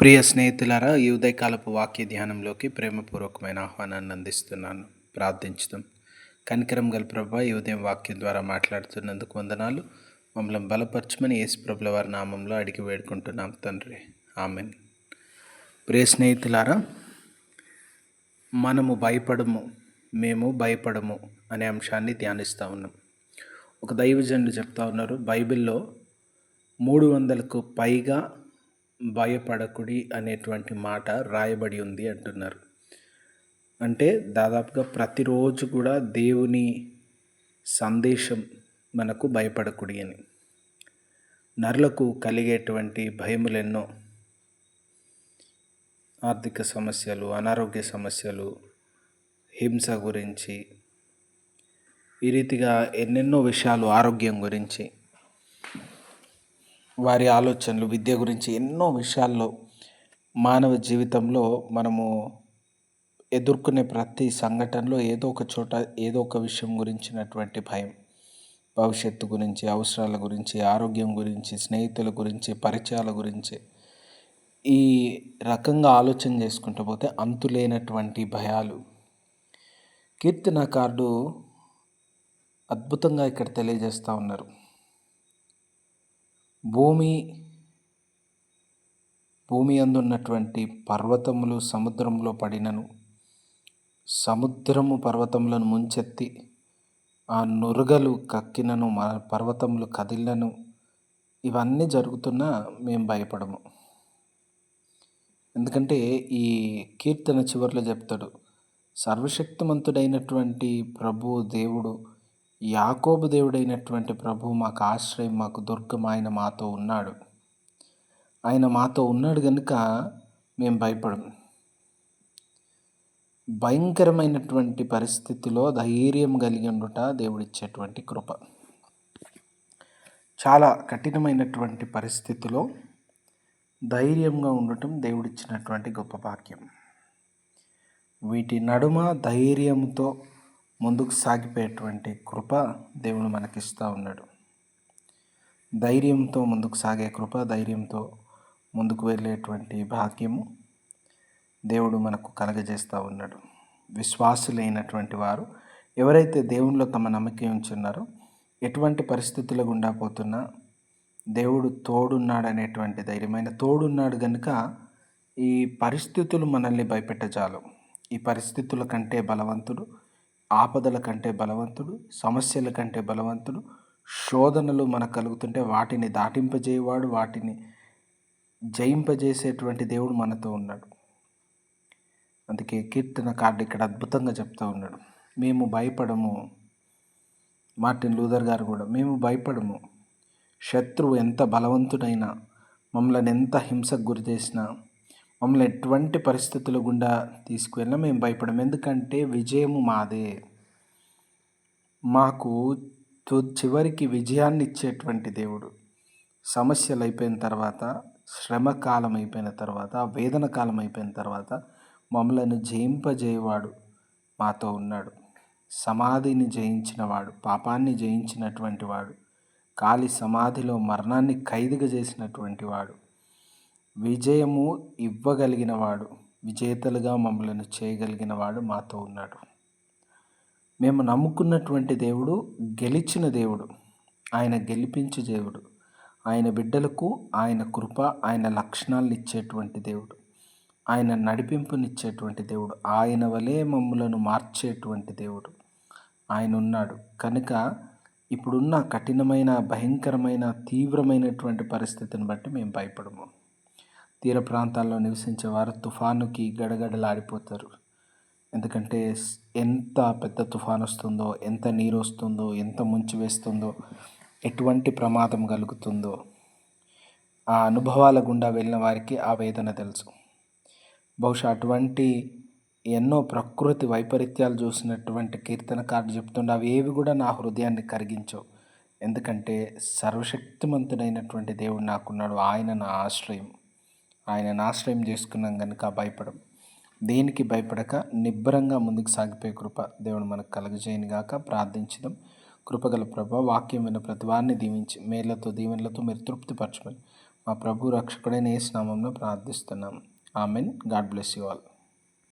ప్రియ స్నేహితులారా ఈ ఉదయకాలపు వాక్య ధ్యానంలోకి ప్రేమపూర్వకమైన ఆహ్వానాన్ని అందిస్తున్నాను. ప్రార్థించుదాం. కనికరం గల ప్రభ ఈ ఉదయం వాక్యం ద్వారా మాట్లాడుతున్నందుకు వందనాలు. మమ్మల్ని బలపరచమని యేసు ప్రభుల వారి నామంలో అడిగి వేడుకుంటున్నాం తండ్రి. ఆమెన్. ప్రియ స్నేహితులారా మనము భయపడము మేము భయపడము అనే అంశాన్ని ధ్యానిస్తూ ఉన్నాం. ఒక దైవజనుడు చెప్తా ఉన్నారు బైబిల్లో మూడు వందలకు పైగా భయపడకుడి అనేటువంటి మాట రాయబడి ఉంది అంటున్నారు. అంటే దాదాపుగా ప్రతిరోజు కూడా దేవుని సందేశం మనకు భయపడకుడి అని. నరులకు కలిగేటువంటి భయములెన్నో ఆర్థిక సమస్యలు అనారోగ్య సమస్యలు హింస గురించి ఈ రీతిగా ఎన్నెన్నో విషయాలు ఆరోగ్యం గురించి వారి ఆలోచనలు విద్య గురించి ఎన్నో విషయాల్లో మానవ జీవితంలో మనము ఎదుర్కొనే ప్రతి సంఘటనలో ఏదో ఒక చోట ఏదో ఒక విషయం గురించినటువంటి భయం. భవిష్యత్తు గురించి అవసరాల గురించి ఆరోగ్యం గురించి స్నేహితుల గురించి పరిచయాల గురించి ఈ రకంగా ఆలోచన చేసుకుంటూ పోతే అంతులేనటువంటి భయాలు. కీర్తనకారుడు అద్భుతంగా ఇక్కడ తెలియజేస్తూ ఉన్నారు. భూమి భూమి అందున్నటువంటి పర్వతములు సముద్రంలో పడినను. సముద్రము పర్వతములను ముంచెత్తి ఆ నురుగలు కక్కినను మన పర్వతములు కదిలినను. ఇవన్నీ జరుగుతున్నా మేము భయపడము. ఎందుకంటే ఈ కీర్తన చివరిలో చెప్తాడు సర్వశక్తిమంతుడైనటువంటి ప్రభు దేవుడు యాకోబు దేవుడైనటువంటి ప్రభు మాకు ఆశ్రయం మాకు దుర్గం ఆయన మాతో ఉన్నాడు. ఆయన మాతో ఉన్నాడు కనుక మేము భయపడం భయంకరమైనటువంటి పరిస్థితిలో ధైర్యం కలిగి ఉండుట దేవుడిచ్చేటువంటి కృప. చాలా కఠినమైనటువంటి పరిస్థితిలో ధైర్యంగా ఉండటం దేవుడిచ్చినటువంటి గొప్ప భాగ్యం. వీటి నడుమ ధైర్యంతో ముందుకు సాగిపోయేటువంటి కృప దేవుడు మనకిస్తూ ఉన్నాడు. ధైర్యంతో ముందుకు సాగే కృప ధైర్యంతో ముందుకు వెళ్ళేటువంటి భాగ్యము దేవుడు మనకు కలగజేస్తూ ఉన్నాడు. విశ్వాసులైనటువంటి వారు ఎవరైతే దేవునిలో తమ నమ్మకం ఉంచున్నారో ఎటువంటి పరిస్థితుల గుండా పోతున్నా దేవుడు తోడున్నాడు అనేటువంటి ధైర్యమైన తోడున్నాడు కనుక ఈ పరిస్థితులు మనల్ని భయపెట్టజాలు. ఈ పరిస్థితుల కంటే బలవంతుడు ఆపదల కంటే బలవంతుడు సమస్యల కంటే బలవంతుడు శోధనలు మనకు కలుగుతుంటే వాటిని దాటింపజేయవాడు వాటిని జయింపజేసేటువంటి దేవుడు మనతో ఉన్నాడు. అందుకే కీర్తన కార్డు ఇక్కడ అద్భుతంగా చెప్తూ ఉన్నాడు. మేము భయపడము మార్టిన్ లూథర్ గారు కూడా మేము భయపడము. శత్రువు ఎంత బలవంతుడైనా మమ్మల్ని ఎంత హింసకు గురి చేసినా మమ్మల్ని ఎటువంటి పరిస్థితుల గుండా తీసుకువెళ్ళినా మేము భయపడము ఎందుకంటే విజయము మాదే. మాకు చివరికి విజయాన్ని ఇచ్చేటువంటి దేవుడు. సమస్యలు అయిపోయిన తర్వాత శ్రమ కాలం అయిపోయిన తర్వాత వేదన కాలం అయిపోయిన తర్వాత మమ్మలను జయింపజేయవాడు మాతో ఉన్నాడు. సమాధిని జయించినవాడు పాపాన్ని జయించినటువంటి వాడు కాలి సమాధిలో మరణాన్ని ఖైదుగా చేసినటువంటి వాడు విజయము ఇవ్వగలిగినవాడు విజేతలుగా మమ్మలను చేయగలిగినవాడు మాతో ఉన్నాడు. మేము నమ్ముకున్నటువంటి దేవుడు గెలిచిన దేవుడు ఆయన గెలిపించు దేవుడు ఆయన బిడ్డలకు ఆయన కృప ఆయన లక్షణాలను ఇచ్చేటువంటి దేవుడు ఆయన నడిపింపునిచ్చేటువంటి దేవుడు ఆయన వలె మమ్ములను మార్చేటువంటి దేవుడు ఆయన ఉన్నాడు. కనుక ఇప్పుడున్న కఠినమైన భయంకరమైన తీవ్రమైనటువంటి పరిస్థితిని బట్టి మేము భయపడము. తీర ప్రాంతాల్లో నివసించే వారు తుఫానుకి గడగడలాడిపోతారు. ఎందుకంటే ఎంత పెద్ద తుఫాన్ వస్తుందో ఎంత నీరు వస్తుందో ఎంత ముంచి వేస్తుందో ఎటువంటి ప్రమాదం కలుగుతుందో ఆ అనుభవాల గుండా వెళ్ళిన వారికి ఆ వేదన తెలుసు. బహుశా అటువంటి ఎన్నో ప్రకృతి వైపరీత్యాలు చూసినటువంటి కీర్తనకారుడు చెప్తుండే అవి ఏవి కూడా నా హృదయాన్ని కరిగించవు. ఎందుకంటే సర్వశక్తిమంతుడైనటువంటి దేవుడు నాకున్నాడు. ఆయన నా ఆశ్రయం. ఆయన ఆశ్రయం చేసుకున్నాం కనుక భయపడం. దేనికి భయపడక నిబ్బరంగా ముందుకు సాగిపోయే కృప దేవుడు మనకు కలగజేయని గాక. ప్రార్థించడం కృపగల ప్రభ వాక్యం విన్న ప్రతి వారిని దీవించి మేళ్ళతో దీవెనలతో మీరు తృప్తిపరచమని మా ప్రభు రక్షకుడైన ఏ స్నామంలో ప్రార్థిస్తున్నాం. Amen. God bless you all.